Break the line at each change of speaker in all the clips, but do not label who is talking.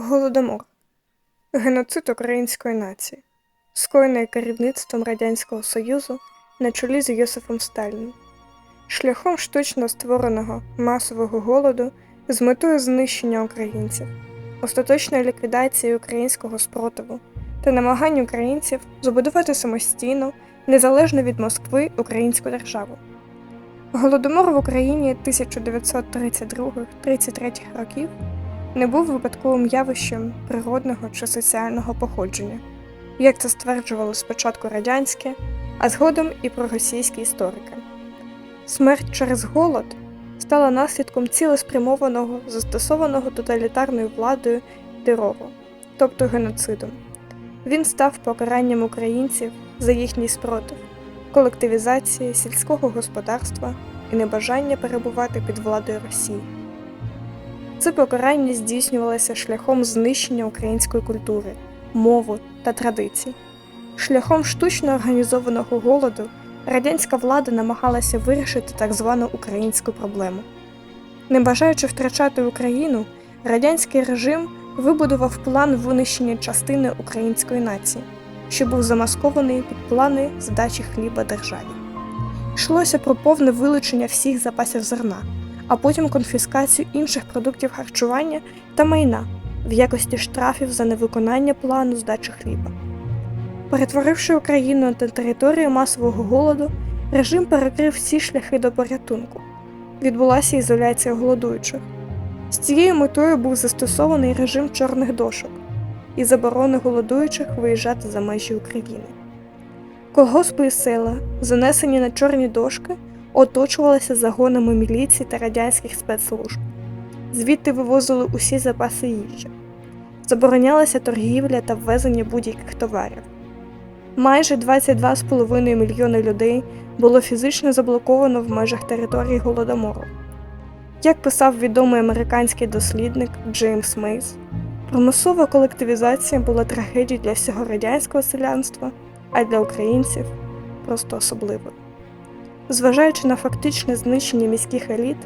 Голодомор геноцид української нації, скоєний керівництвом Радянського Союзу на чолі з Йосифом Сталіним, шляхом штучно створеного масового голоду з метою знищення українців, остаточної ліквідації українського спротиву та намагань українців збудувати самостійну, незалежно від Москви українську державу. Голодомор в Україні 1932-33 років не був випадковим явищем природного чи соціального походження, як це стверджували спочатку радянські, а згодом і проросійські історики. Смерть через голод стала наслідком цілеспрямованого, застосованого тоталітарною владою терору, тобто геноцидом. Він став покаранням українців за їхній спротив, колективізації сільського господарства і небажання перебувати під владою Росії. Це покарання здійснювалося шляхом знищення української культури, мови та традицій. Шляхом штучно організованого голоду радянська влада намагалася вирішити так звану українську проблему. Не бажаючи втрачати Україну, радянський режим вибудував план винищення частини української нації, що був замаскований під плани здачі хліба державі. Йшлося про повне вилучення всіх запасів зерна а потім конфіскацію інших продуктів харчування та майна в якості штрафів за невиконання плану здачі хліба. Перетворивши Україну на територію масового голоду, режим перекрив всі шляхи до порятунку. Відбулася ізоляція голодуючих. З цією метою був застосований режим чорних дошок і заборони голодуючих виїжджати за межі України. Колгоспи і села, занесені на чорні дошки, оточувалися загонами міліції та радянських спецслужб. Звідти вивозили усі запаси їжі. Заборонялася торгівля та ввезення будь-яких товарів. Майже 22,5 мільйони людей було фізично заблоковано в межах території Голодомору. Як писав відомий американський дослідник Джеймс Мейс, примусова колективізація була трагедією для всього радянського селянства, а для українців просто особливою. Зважаючи на фактичне знищення міських еліт,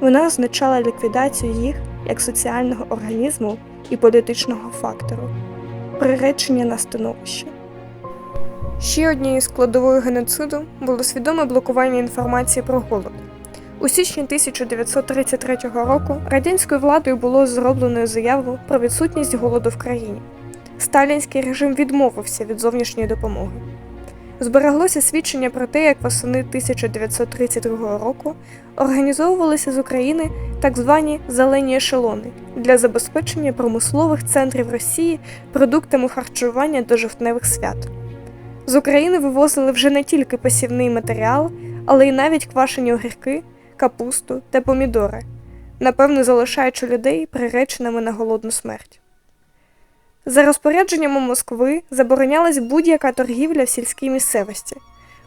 вона означала ліквідацію їх як соціального організму і політичного фактору, приречення на становище. Ще однією складовою геноциду було свідоме блокування інформації про голод. У січні 1933 року радянською владою було зроблено заяву про відсутність голоду в країні. Сталінський режим відмовився від зовнішньої допомоги збереглося свідчення про те, як восени 1932 року організовувалися з України так звані зелені ешелони для забезпечення промислових центрів Росії продуктами харчування до жовтневих свят. З України вивозили вже не тільки посівний матеріал, але й навіть квашені огірки, капусту та помідори, напевно залишаючи людей приреченими на голодну смерть. За розпорядженнями Москви заборонялась будь-яка торгівля в сільській місцевості,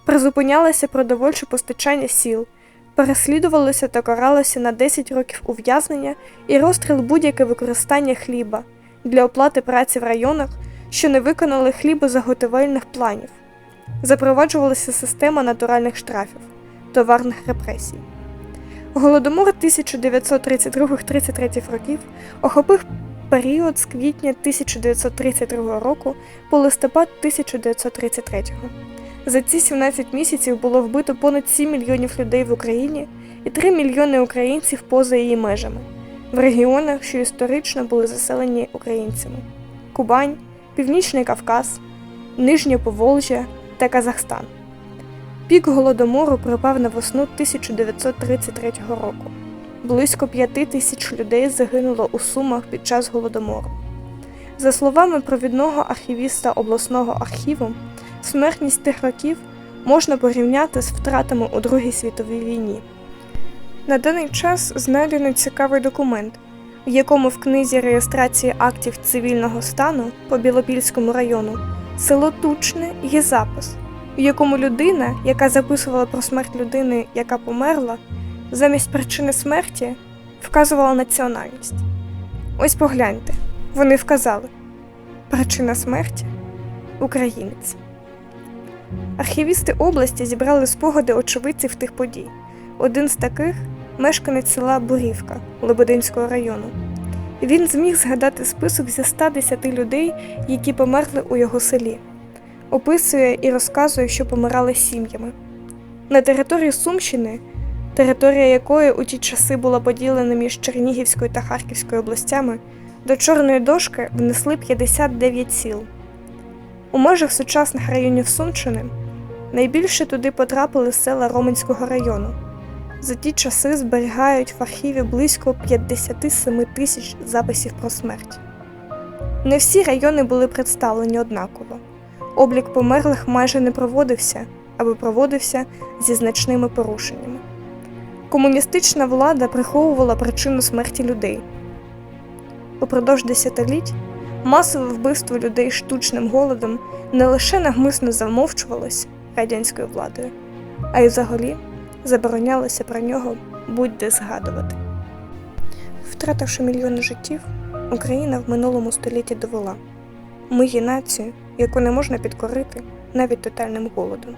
призупинялося продовольче постачання сіл, переслідувалося та каралося на 10 років ув'язнення і розстріл будь-яке використання хліба для оплати праці в районах, що не виконали хлібозаготовельних планів. Запроваджувалася система натуральних штрафів, товарних репресій. Голодомор 1932-33 років охопив період з квітня 1932 року по листопад 1933. За ці 17 місяців було вбито понад 7 мільйонів людей в Україні і 3 мільйони українців поза її межами в регіонах, що історично були заселені українцями: Кубань, Північний Кавказ, Нижнє Поволжя та Казахстан. Пік голодомору припав на весну 1933 року близько п'яти тисяч людей загинуло у Сумах під час голодомору. За словами провідного архівіста обласного архіву, смертність тих років можна порівняти з втратами у Другій світовій війні. На даний час знайдено цікавий документ, в якому в книзі реєстрації актів цивільного стану по Білопільському району село Тучне є запис, в якому людина, яка записувала про смерть людини, яка померла, замість причини смерті вказувала національність. Ось погляньте, вони вказали причина смерті українець. Архівісти області зібрали спогади очевидців тих подій. Один з таких мешканець села Бурівка Лебединського району. Він зміг згадати список зі 110 людей, які померли у його селі, описує і розказує, що помирали сім'ями. На території Сумщини, територія якої у ті часи була поділена між Чернігівською та Харківською областями, до Чорної дошки внесли 59 сіл. У межах сучасних районів Сумщини найбільше туди потрапили села Роменського району. За ті часи зберігають в архіві близько 57 тисяч записів про смерть. Не всі райони були представлені однаково. Облік померлих майже не проводився або проводився зі значними порушеннями. Комуністична влада приховувала причину смерті людей. Упродовж десятиліть масове вбивство людей штучним голодом не лише навмисно замовчувалось радянською владою, а й взагалі заборонялося про нього будь-де згадувати. Втративши мільйони життів, Україна в минулому столітті довела ми є націю, яку не можна підкорити навіть тотальним голодом.